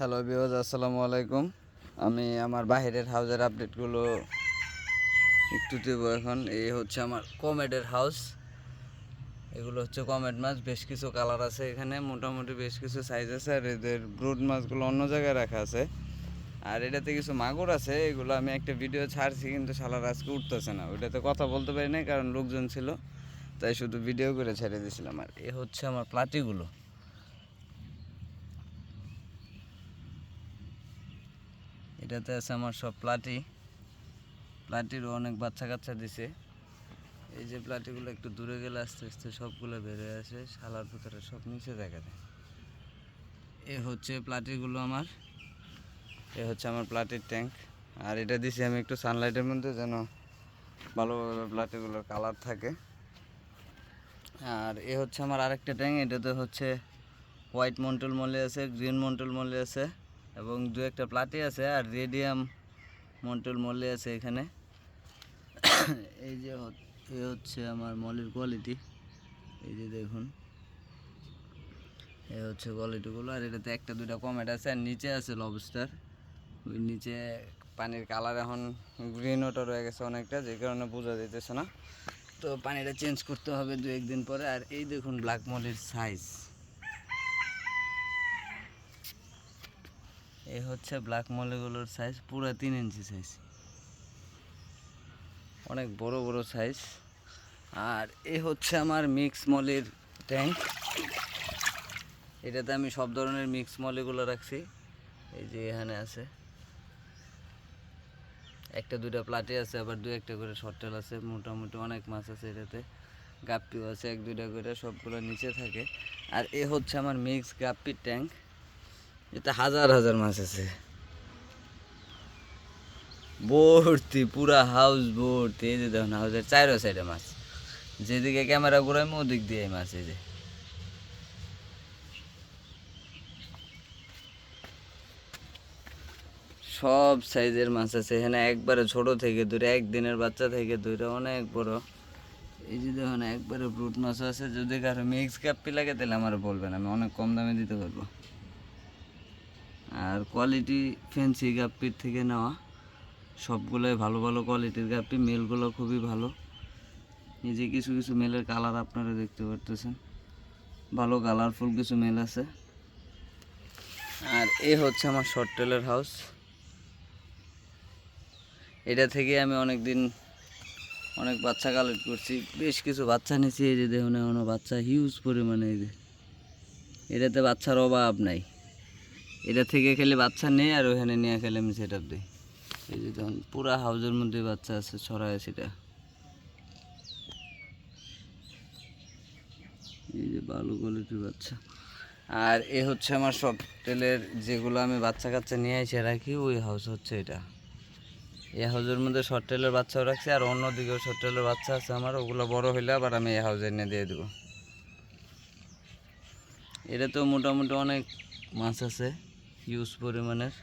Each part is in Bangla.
হ্যালো বিওজ আসসালামু আলাইকুম। আমি আমার বাইরের হাউসের আপডেটগুলো একটু দেবো এখন। এই হচ্ছে আমার কমেডের হাউস এগুলো হচ্ছে কমেড মাছ। বেশ কিছু কালার আছে এখানে। মোটামুটি বেশ কিছু সাইজ আছে। আর এদের ব্রুড মাছগুলো অন্য জায়গায় রাখা আছে। আর এটাতে কিছু মাগুর আছে। এগুলো আমি একটা ভিডিও ছাড়ছি, কিন্তু শালার আজকে উঠতেছে না। ওইটাতে কথা বলতে পারি না কারণ লোকজন ছিল। তাই শুধু ভিডিও করে ছেড়ে দিয়েছিলাম আর এ হচ্ছে আমার প্লাটিগুলো। এটাতে আছে আমার সব প্লাটি। প্লাটিরও অনেক বাচ্চা কাচ্চা দিছে। এই যে প্লাটিগুলো একটু দূরে গেলে আস্তে আস্তে সবগুলো বেড়ে আসে, শালার ভিতরে সব নিচে দেখা যায়। এ হচ্ছে প্লাটিগুলো আমার। এ হচ্ছে আমার প্লাটির ট্যাঙ্ক। আর এটা দিছি আমি একটু সানলাইটের মধ্যে যেন ভালোভাবে প্লাটিগুলোর কালার থাকে। আর এ হচ্ছে আমার আরেকটা ট্যাঙ্ক, এটাতে হচ্ছে হোয়াইট মন্টল মলে আছে গ্রিন মন্টল মলে আছে। এবং দু একটা প্লাটি আছে আর রেডিয়াম মন্টল মলে আছে এখানে। এই যে হ- এ হচ্ছে আমার মলের কোয়ালিটি। এই যে দেখুন। এই হচ্ছে কোয়ালিটিগুলো। আর এটাতে একটা দুইটা কমেট আছে আর নিচে আছে লবস্টার ওই নিচে পানির কালার এখন গ্রিন ওটা রয়ে গেছে অনেকটা, যে কারণে বোঝা যাইতেছে না। তো পানিটা চেঞ্জ করতে হবে দু একদিন পরে। আর এই দেখুন ব্ল্যাক মলের সাইজ এই হচ্ছে ব্ল্যাক মলেগুলোর সাইজ পুরো তিন ইঞ্চি সাইজ অনেক বড় বড় সাইজ আর এ হচ্ছে আমার মিক্স মলের ট্যাঙ্ক এটাতে আমি সব ধরনের মিক্স মলেগুলো রাখছি। এই যে এখানে আছে। একটা, দুইটা প্লাটে আছে, আবার দু একটা করে শর্টেল আছে। মোটামুটি অনেক মাছ আছে এটাতে। গাপ্পিও আছে, এক, দুইটা করে, সবগুলো নিচে থাকে। আর এ হচ্ছে আমার মিক্স গাপ্পির ট্যাঙ্ক এতে হাজার হাজার মাছ আছে। ভর্তি, পুরা হাউস ভর্তি। এই যে দেখুন, হাউসের চারো সাইডে মাছ। যেদিকে ক্যামেরা ঘুরাইমো, ওদিক দিয়ে মাছ, এই যে। সব সাইজের মাছ আছে। এখানে একবারে ছোট থেকে দূরে, একদিনের বাচ্চা থেকে দূরে, অনেক বড়। এই যে দেখুন, একবারে ব্রুট মাছ আছে। যদি কারও মিক্স কাপ্পি লাগে, তাহলে আমার বলবেন। আমি অনেক কম দামে দিতে পারব। আর কোয়ালিটি ফ্যান্সি গাপ্পির থেকে নেওয়া, সবগুলোই ভালো ভালো কোয়ালিটির গাপ্পি মেলগুলো খুবই ভালো। এই যে কিছু কিছু মেলের কালার আপনারা দেখতে পারতেছেন। ভালো কালারফুল কিছু মেল আছে। আর এ হচ্ছে আমার শর্ট টেলের হাউস এটা থেকে আমি অনেক দিন অনেক বাচ্চা কালেক্ট করছি। বেশ কিছু বাচ্চা নিয়েছি, এই যে দেখুন এখনও বাচ্চা হিউজ পরিমাণে এই যে। এটাতে বাচ্চার অভাব নাই। এটা থেকে খেলে বাচ্চা নেই আর ওখানে নিয়ে খেলে আমি সেট আপ দিই। এই যে তখন পুরা হাউজের মধ্যে বাচ্চা আছে, ছড়ায় সেটা এই যে ভালো কোয়ালিটির বাচ্চা। আর এ হচ্ছে আমার সব তেলের যেগুলো আমি বাচ্চা কাচ্চা নিয়ে এসে রাখি ওই হাউস হচ্ছে এটা। এই হাউসের মধ্যে শর্ট টেলের বাচ্চাও রাখছি আর অন্যদিকেও শর্ট টেলের বাচ্চা আছে আমার, ওগুলো বড় হইলে আবার আমি এই হাউজে এনে দিয়ে দেবো। এটা তো মোটামুটি অনেক মাছ আছে। ইউজ পরিমাণের।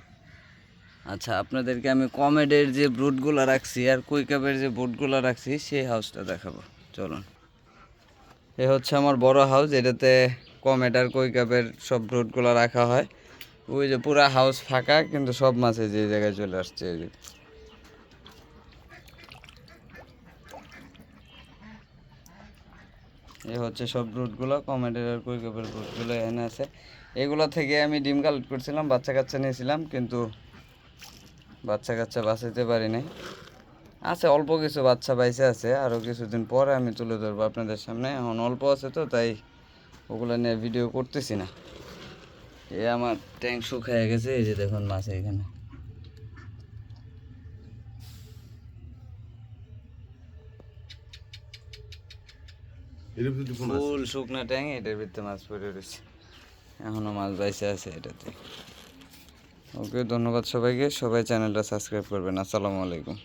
আচ্ছা আপনাদেরকে আমি কমেডের যে ব্রুটগুলো রাখছি আর কুইকাপের যে বুটগুলো রাখছি, সেই হাউসটা দেখাবো। চলুন। এ হচ্ছে আমার বড় হাউস, এটাতে কমেড আর কুইকাপের সব ব্রুটগুলো রাখা হয়। ওই যে পুরা হাউস ফাঁকা, কিন্তু সব মাছে যে জায়গায় চলে আসছে এই যে এ হচ্ছে সব রুটগুলো কমেডের আর কৈকাপের রুটগুলো এনে আছে। এগুলো থেকে আমি ডিম কালেক্ট করছিলাম, বাচ্চা কাচ্চা নিয়েছিলাম, কিন্তু বাচ্চা কাচ্চা বাঁচাইতে পারি নাই। আছে, অল্প কিছু বাচ্চা বাইসে আছে আরও কিছুদিন পরে আমি তুলে ধরবো আপনাদের সামনে। এখন অল্প আছে তো, তাই ওগুলো নিয়ে ভিডিও করতেছি না। এ আমার ট্যাঙ্ক শুকায় গেছে, এই যে দেখুন মাছ এখানে। এর ভিতরে কোন আছে ফুল শুকনা ট্যাং এটার ভিতরে মাছ পড়ে রয়েছে। এখনও মাছ বাইসে আছে এটাতে। ওকে ধন্যবাদ সবাইকে। সবাই চ্যানেলটা সাবস্ক্রাইব করবেন। আসসালামু আলাইকুম।